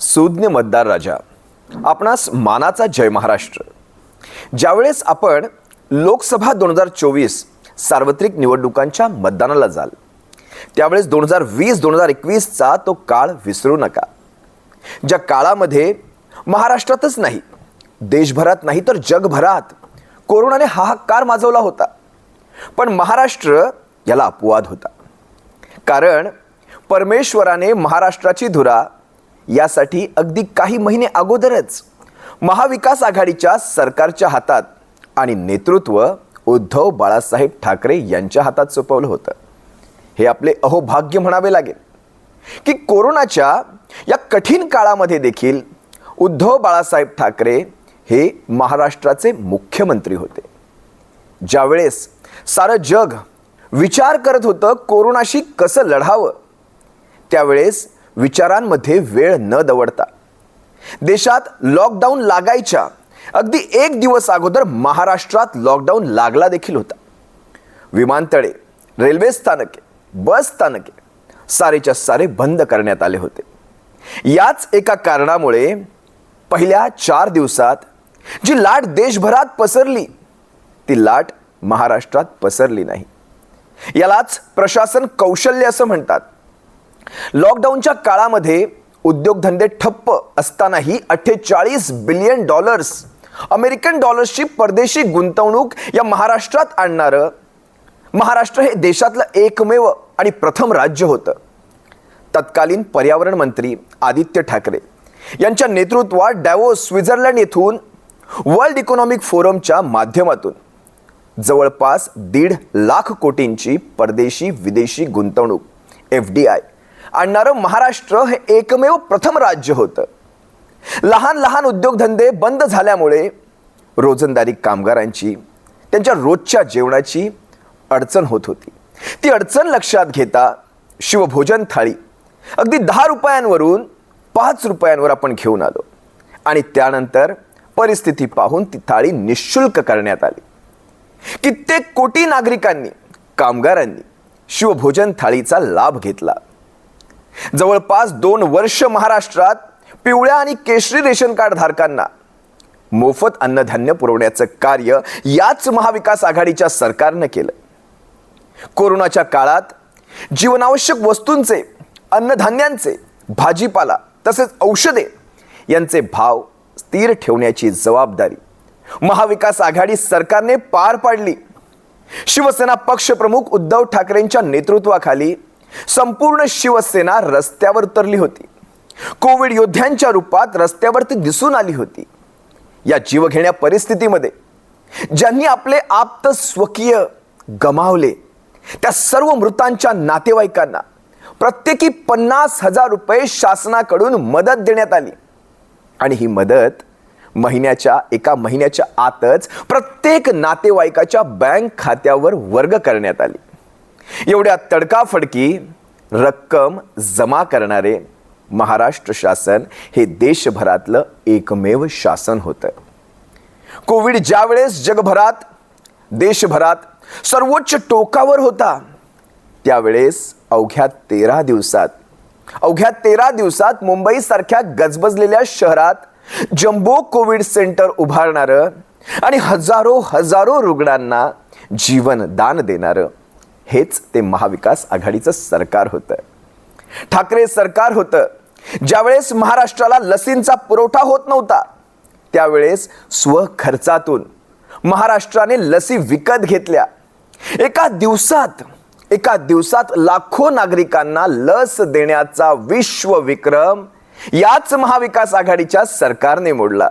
सुज्ञ मतदार राजा. आपणास मानाचा जय महाराष्ट्र. ज्यावेळेस आपण लोकसभा दोन हजार चोवीस सार्वत्रिक निवडणुकांच्या मतदानाला जाल त्यावेळेस दोन हजार वीस दोन हजार एकवीसचा तो काळ विसरू नका. ज्या काळामध्ये महाराष्ट्रातच नाही देशभरात नाही तर जगभरात कोरोनाने हाहाकार माजवला होता. पण महाराष्ट्र याला अपवाद होता. कारण परमेश्वराने महाराष्ट्राची धुरा यासाठी अगदी काही महिने अगोदरच महाविकास आघाडीच्या सरकारच्या हातात आणि नेतृत्व उद्धव बाळासाहेब ठाकरे यांच्या हातात सोपवलं होतं. हे आपले अहोभाग्य म्हणावे लागेल की कोरोनाच्या या कठीण काळामध्ये देखील उद्धव बाळासाहेब ठाकरे हे महाराष्ट्राचे मुख्यमंत्री होते. ज्यावेळेस सारं जग विचार करत होतं कोरोनाशी कसं लढावं त्यावेळेस विचारांमध्ये वेळ न दवडता. देशात लॉकडाऊन लागायच्या अगदी एक दिवस अगोदर महाराष्ट्रात लॉकडाऊन लागला देखील होता. विमानतळे रेल्वे स्थानके बस स्थानके सारेच्या सारे बंद करण्यात आले होते. याच एका कारणामुळे पहिल्या चार दिवसात जी लाट देशभरात पसरली ती लाट महाराष्ट्रात पसरली नाही. यालाच प्रशासन कौशल्य असं म्हणतात. लॉकडाऊनच्या काळामध्ये उद्योगधंदे ठप्प असतानाही अठ्ठेचाळीस बिलियन डॉलर्स अमेरिकन डॉलर्सची परदेशी गुंतवणूक या महाराष्ट्रात आणणारं महाराष्ट्र हे देशातलं एकमेव आणि प्रथम राज्य होतं. तत्कालीन पर्यावरण मंत्री आदित्य ठाकरे यांच्या नेतृत्वात डॅवोस स्वित्झर्लंड येथून वर्ल्ड इकॉनॉमिक फोरमच्या माध्यमातून जवळपास दीड लाख कोटींची परदेशी विदेशी गुंतवणूक एफ डी आय आणणारं महाराष्ट्र हे एकमेव प्रथम राज्य होतं. लहान लहान उद्योगधंदे बंद झाल्यामुळे रोजंदारी कामगारांची त्यांच्या रोजच्या जेवणाची अडचण होत होती. ती अडचण लक्षात घेता शिवभोजन थाळी अगदी दहा रुपयांवरून पाच रुपयांवर आपण घेऊन आलो. आणि त्यानंतर परिस्थिती पाहून ती थाळी निशुल्क करण्यात आली. कित्येक कोटी नागरिकांनी कामगारांनी शिवभोजन थाळीचा लाभ घेतला. जवळपास दोन वर्ष महाराष्ट्रात पिवळ्या आणि केशरी रेशन कार्ड धारकांना मोफत अन्नधान्य पुरवण्याचं कार्य याच महाविकास आघाडीच्या सरकारनं केलं. कोरोनाच्या काळात जीवनावश्यक वस्तूंचे अन्नधान्यांचे भाजीपाला तसेच औषधे यांचे भाव स्थिर ठेवण्याची जबाबदारी महाविकास आघाडी सरकारने पार पाडली. शिवसेना पक्षप्रमुख उद्धव ठाकरेंच्या नेतृत्वाखाली संपूर्ण शिवसेना रस्त्यावर उतरली होती. कोविड योद्ध्यांच्या रूपात रस्त्यावरती दिसून आली होती. या जीवघेण्या परिस्थितीमध्ये ज्यांनी आपले आप्त स्वकीय गमावले त्या सर्व मृतांच्या नातेवाईकांना प्रत्येकी पन्नास हजार रुपये शासनाकडून मदत देण्यात आली. आणि ही मदत महिन्याच्या एका महिन्याच्या आतच प्रत्येक नातेवाईकाच्या बँक खात्यावर वर्ग करण्यात आली. एवढ्या तडकाफडकी रक्कम जमा करणारे महाराष्ट्र शासन हे देशभरातलं एकमेव शासन होतं. कोविड ज्यावेळेस जगभरात देशभरात सर्वोच्च टोकावर होता त्यावेळेस अवघ्या तेरा दिवसात अवघ्या तेरा दिवसात मुंबईसारख्या गजबजलेल्या शहरात जम्बो कोविड सेंटर उभारणारं आणि हजारो हजारो रुग्णांना जीवन दान देणारं हेच ते महाविकास आघाडीचं सरकार होतं. ठाकरे सरकार होतं. ज्यावेळेस महाराष्ट्राला लसींचा पुरवठा होत नव्हता त्यावेळेस स्वखर्चातून महाराष्ट्राने लसी विकत घेतल्या. एका दिवसात एका दिवसात लाखो नागरिकांना लस देण्याचा विश्वविक्रम याच महाविकास आघाडीच्या सरकारने मोडला.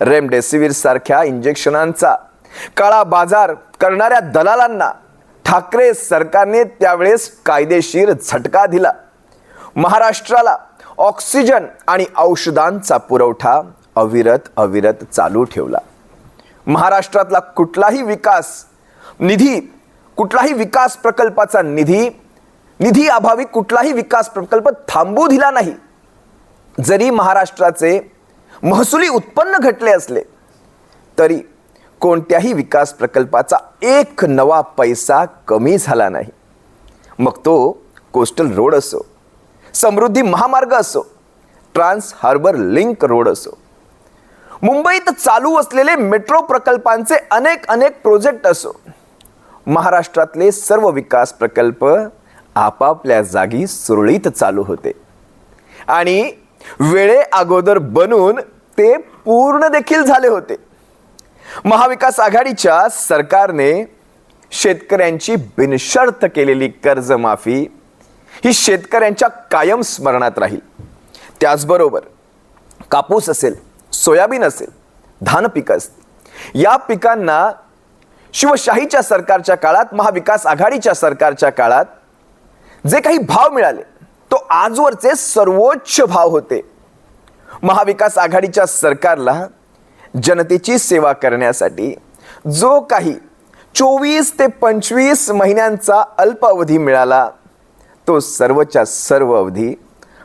रेमडेसिवीर सारख्या इंजेक्शनांचा काळा बाजार करणाऱ्या दलालांना ठाकरे सरकारने त्यावेळेस कायदेशीर झटका दिला. महाराष्ट्राला ऑक्सिजन आणि औषधांचा पुरवठा अविरत अविरत चालू ठेवला. महाराष्ट्रातला कुठलाही विकास निधी कुठलाही विकास प्रकल्पाचा निधी निधी अभावी कुठलाही विकास प्रकल्प थांबू दिला नाही. जरी महाराष्ट्राचे महसुली उत्पन्न घटले असले तरी कोणत्याही विकास प्रकल्पाचा एक नवा पैसा कमी झाला नाही. मग तो कोस्टल रोड असो समृद्धी महामार्ग असो ट्रान्स हार्बर लिंक रोड असो. मुंबईत चालू असलेले मेट्रो प्रकल्पांचे अनेक अनेक प्रोजेक्ट असो महाराष्ट्रातले सर्व विकास प्रकल्प आपापल्या जागी सुरळीत चालू होते. आणि वेळे अगोदर बनून ते पूर्ण देखील झाले होते. महाविकास आघाडीच्या सरकारने शेतकऱ्यांची बिनशर्त केलेली कर्जमाफी ही शेतकऱ्यांच्या कायम स्मरणात राहील. त्याचबरोबर कापूस असेल सोयाबीन असेल धान पिकं असतील या पिकांना शिवशाहीच्या सरकारच्या काळात महाविकास आघाडीच्या सरकारच्या काळात जे काही भाव मिळाले तो आजवरचे सर्वोच्च भाव होते. महाविकास आघाडीच्या सरकारला जनतेची सेवा करण्यासाठी जो काही चोवीस ते पंचवीस महिन्यांचा अल्पावधी मिळाला तो सर्वच्या सर्व अवधी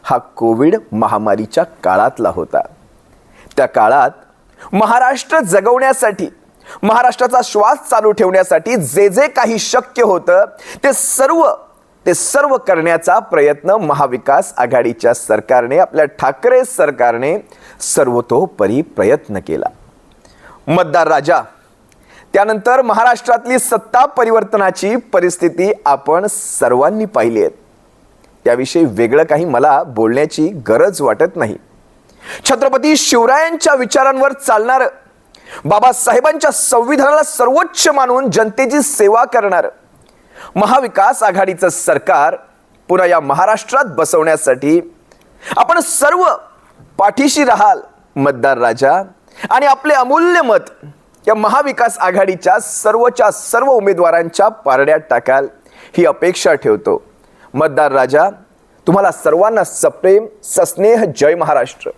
हा कोविड महामारीच्या काळातला होता. त्या काळात महाराष्ट्र जगवण्यासाठी महाराष्ट्राचा श्वास चालू ठेवण्यासाठी जे जे काही शक्य होतं ते सर्व ते सर्व करण्याचा प्रयत्न महाविकास आघाडीच्या सरकारने आपल्या ठाकरे सरकारने सर्वतोपरी प्रयत्न केला. मतदार राजा. त्यानंतर महाराष्ट्रातली सत्ता परिवर्तनाची परिस्थिती आपण सर्वांनी पाहिली आहे. त्याविषयी वेगळं काही मला बोलण्याची गरज वाटत नाही. छत्रपती शिवरायांच्या विचारांवर चालणार बाबासाहेबांच्या संविधानाला सर्वोच्च मानून जनतेची सेवा करणार महाविकास आघाडीचं सरकार पुन्हा या महाराष्ट्रात बसवण्यासाठी आपण सर्व पाठीशी राहाल मतदार राजा. आणि आपले अमूल्य मत या महाविकास आघाडीच्या सर्वच्या सर्व उमेदवारांच्या पारड्यात टाकाल ही अपेक्षा ठेवतो. मतदार राजा तुम्हाला सर्वांना सप्रेम सस्नेह जय महाराष्ट्र.